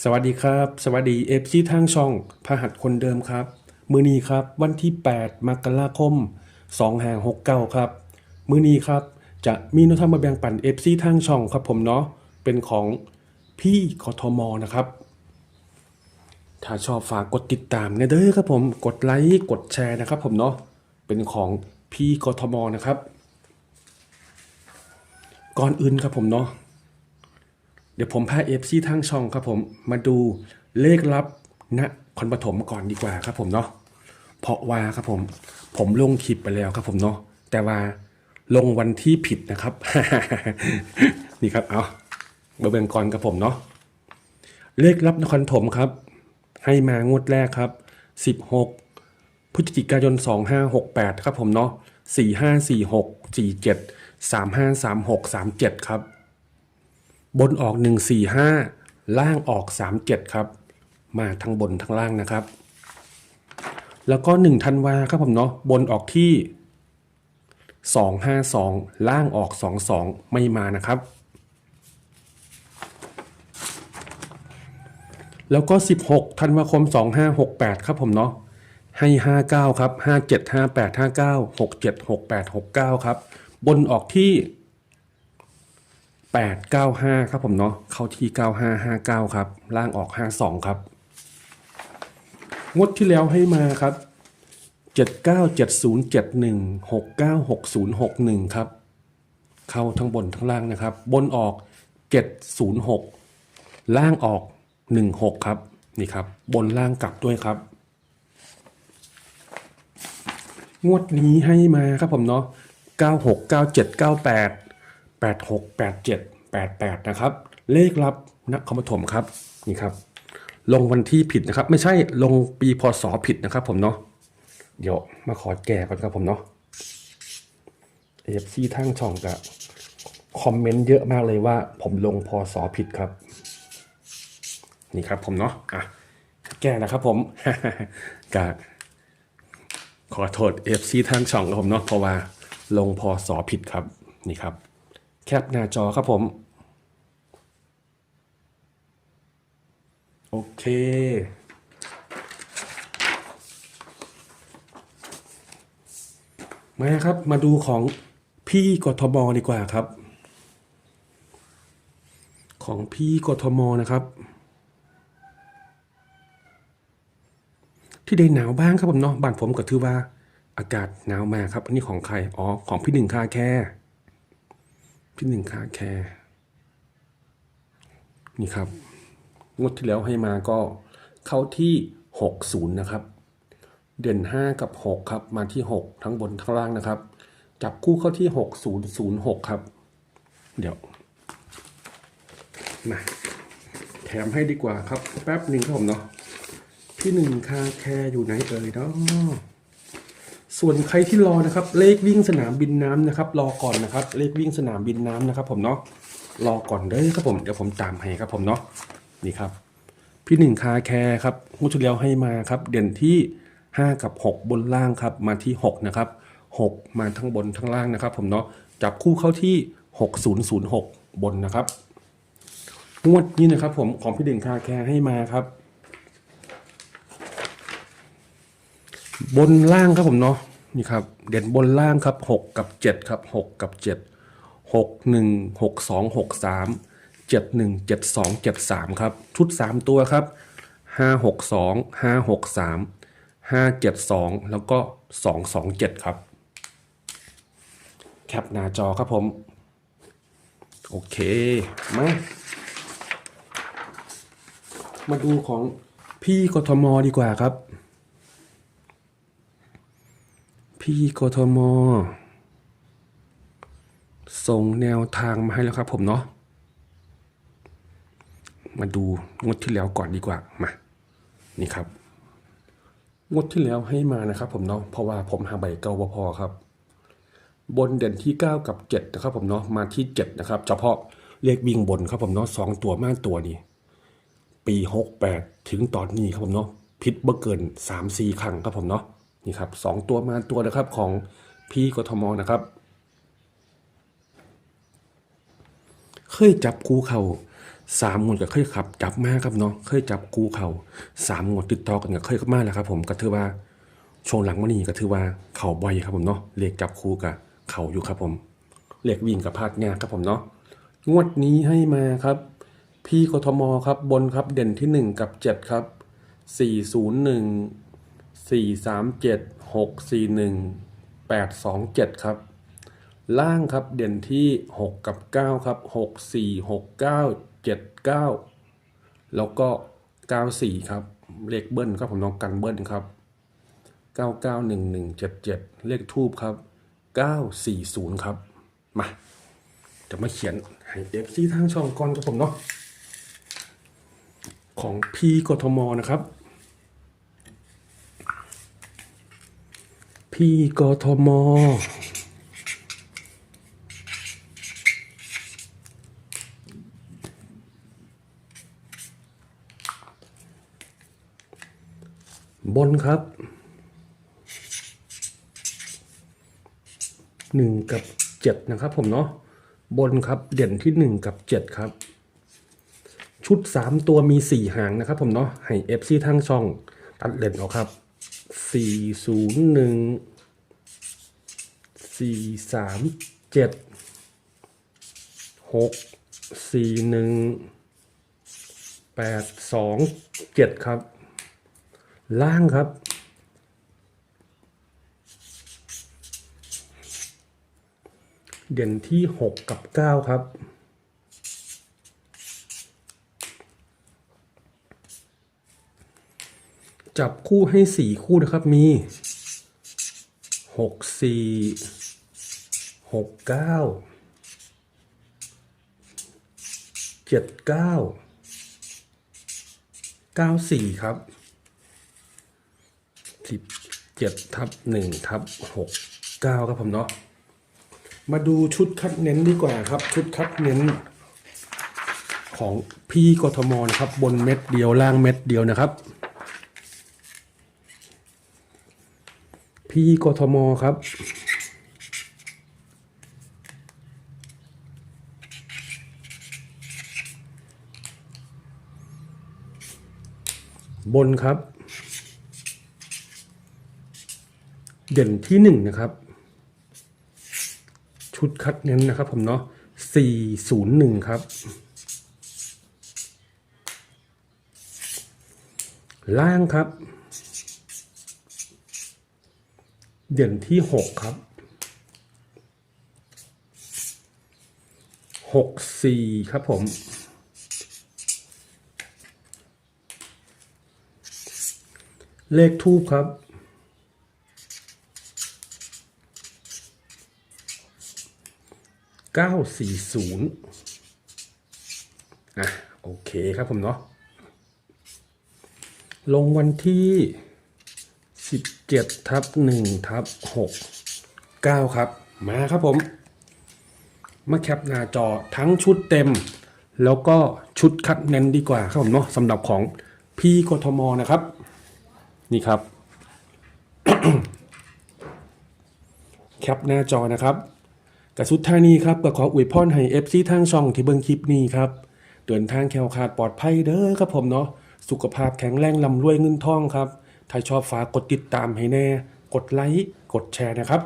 สวัสดีครับ สวัสดีเอฟซีทางช่องพหัสคนเดิมครับ มือนี้ครับวันที่ 8 มกราคม2 5 6 9 ครับ มือนี้ครับจะมีน้ตทำมาแบ่งปันเอฟซีทางช่องครับผมเนาะเป็นของพี่กทมนะครับ ถ้าชอบฝากกดติดตามเนี่ยเด้อครับผมกดไลค์กดแชร์นะครับผมเนาะเป็นของพี่กทมนะครับ ก่อนอื่นครับผมเนาะ เดี๋ยวผมพาเอฟซีทั้งช่องครับผมมาดูเลขลับณคอนปฐมก่อนดีกว่าครับผมเนาะเพราะว่าครับผม ผมลงคลิปไปแล้วครับผมเนาะแต่ว่าลงวันที่ผิดนะครับ นี่ครับเอาเบิ่งก่อนครับผมเนาะเลขลับนครปฐมครับ ให้มางวดแรกครับ 16พฤศจิกายน 2568 ครับผมเนาะ4546 47 3536 37 ครับ บนออก 145 ล่างออก 37 ครับ มาทั้งบนทั้งล่างนะครับ แล้วก็1ธันวาครับผมเนาะบนออกที่ 252 ล่างออก 22 ไม่มานะครับ แล้วก็ 16ธันวาคม 2568 ครับผมเนาะให้ 59 ครับ 57 58 59 67 68 69 ครับ บนออกที่ 895 ครับผมเนาะเข้าที่ 9559 ครับ ล่างออก 52 ครับ งวดที่แล้วให้มาครับ 797071 696061 ครับ เข้าทั้งบนทั้งล่างนะครับ บนออก 706 ล่างออก 16 ครับ นี่ครับ บนล่างกลับด้วยครับ งวดนี้ให้มาครับผมเนาะ96 97 98 86 87 88 นะครับ เลขลับนครปฐมครับนี่ครับ ลงวันที่ผิดนะครับ ไม่ใช่ลงปีพศผิดนะครับ ผมเนาะเดี๋ยวมาขอแก้ก่อนครับผมเนาะเอฟซีทั้งช่องจะคอมเมนต์เยอะมากเลยว่า ผมลงพศผิดครับ นี่ครับผมเนาะอะแก้นะครับผมกาขอโทษเอฟซีทั้งช่องครับผมเนาะเพราะว่าลงพศผิดครับนี่ครับ แคปหน้าจอครับผม โอเค มาครับมาดูของพี่กทมดีกว่าครับ ของพี่กทมนะครับ ที่ได้หนาวบ้างครับผมเนาะบ้านผมก็ถือว่าอากาศหนาวมากครับ อันนี้ของใคร อ๋อ ของพี่หนึ่งคาแค่ พี่หนึ่งคาแคร์นี่ครับ งวดที่แล้วให้มาก็เข้าที่60นะครับ เด่น5กับ6ครับ มาที่6ทั้งบนทั้งล่างนะครับ จับคู่เข้าที่6006ครับ เดี๋ยวมาแถมให้ดีกว่าครับ แป๊บหนึ่งครับผมเนาะพี่หนึ่งคาแคร์อยู่ไหนเอ่ยเนาะ ส่วนใครที่รอนะครับ เลขวิ่งสนามบินน้ำนะครับ รอก่อนนะครับ เลขวิ่งสนามบินน้ำนะครับ ผมเนาะรอก่อนเด้อครับผมเดี๋ยวผมตามให้ครับผมเนาะนี่ครับ พี่หนึ่งคาแคร์ครับงวดที่แล้วให้มาครับ เด่นที่ 5 กับ 6 บนล่างครับ มาที่6นะครับ6มาทั้งบนทั้งล่างนะครับ ผมเนาะจับคู่เข้าที่ 6006 บนนะครับงวดนี้นะครับผมของพี่หนึ่งคาแคร์ให้มาครับ บนล่างครับผมเนาะ นี่ครับเด่นบนล่างครับหกกับเจ็ดครับหกกับเจ็ดหกหนึ่งหกสองหกสามเจ็ดหนึ่งเจ็ดสองเจ็ดสามครับ ชุดสามตัวครับห้าหกสองห้าหกสามห้าเจ็ดสองแล้วก็สองสองเจ็ดครับ แคปหน้าจอครับผม โอเค มา มาดูของพี่กทมดีกว่าครับ พี่กทม ส่งแนวทางมาให้แล้วครับผมเนาะ มาดูงวดที่แล้วก่อนดีกว่า มา นี่ครับ งวดที่แล้วให้มานะครับผมเนาะ เพราะว่าผมหาใบเก่าพอครับ บนเด่นที่ 9 กับ 7 นะครับผมเนาะ มาที่ 7 นะครับ เฉพาะเลขวิ่งบนครับผมเนาะสองตัวมากตัวนี้ปี 68 ถึงตอนนี้ครับผมเนาะ พิษบ่เกิน3-4ครั้งครับผมเนาะ นี่ครับสองตัวมาตัวนะครับของพี่กทมนะครับ เคยจับคูเขาสามงวดก็เคยขับ จับมาครับเนาะเคยจับกูเขาสามงวดติดต่อกันก็เคยมาแล้วครับ ผมก็ถือว่าช่วงหลังมานี้ก็ถือว่าเข่าบ่อยครับผมเนาะเลขจับคูกับเข่าอยู่ครับผมเลขวิ่งกับพาดงานครับผมเนาะงวดนี้ให้มาครับ พี่กทมครับบนครับเด่นที่หนึ่งกับเจ็ดครับสี่ศูนย์หนึ่ง สี่สามเจ็ดหกสี่หนึ่งแปดสองเจ็ดครับ ล่างครับเด่นที่6กับ9ครับ6 4 6 9 7 9แล้วก็94ครับเลขเบิ้ลครับผมน้องกันเบิ้ลครับ991177เลขทูบครับ940ครับ มาจะมาเขียนให้เอฟซีทางช่องก่อนครับผมเนาะของพีกทมนะครับ พี่กทม บนครับ หนึ่งกับเจ็ดนะครับผมเนาะ บนครับเด่นที่หนึ่งกับเจ็ดครับ ชุดสามตัวมีสี่หางนะครับผมเนาะ ให้เอฟซีทั้งช่อง ตัดเล่นเอาครับ สี่ศูนย์หนึ่งสี่สามเจ็ดหกสี่หนึ่งแปดสองเจ็ดครับ ล่างครับ เด่นที่6กับ9ครับ จับคู่ให้4คู่นะครับมี6 4 6 9 7 9 9 4ครับสิบเจ็ดทับหนึ่งทับหกเก้าครับผมเนาะมาดูชุดคัดเน้นดีกว่าครับ ชุดคัดเน้นของพี่กทมนะครับ บนเม็ดเดียวล่างเม็ดเดียวนะครับ พีกทมครับบนครับ เด่นที่หนึ่งนะครับ ชุดคัดเน้นนะครับผมเนาะสี่ศูนย์หนึ่งครับ ล่างครับ เด่นที่หกครับหกสี่ครับผมเลขทูบครับ เก้าสี่ศูนย์อะ โอเคครับผมเนาะ ลงวันที่ สิบเจ็ดทับหนึ่งทับหกเก้าครับ มาครับผม มาแคปหน้าจอทั้งชุดเต็ม แล้วก็ชุดคัดเน้นดีกว่าครับผมเนาะสำหรับของพี่กทมนะครับ นี่ครับ แคปหน้าจอนะครับกระสุดท่านี้ครับก็ขออวยพรให้เอฟซีทางช่องที่เบิ่งคลิปนี้ครับ เดินทางแคล้วคลาดปลอดภัยเด้อครับผมเนาะสุขภาพแข็งแรงลำรวยเงินทองครับ ถ้าชอบฝากกดติดตามให้แน่ กดไลค์ กดแชร์นะครับ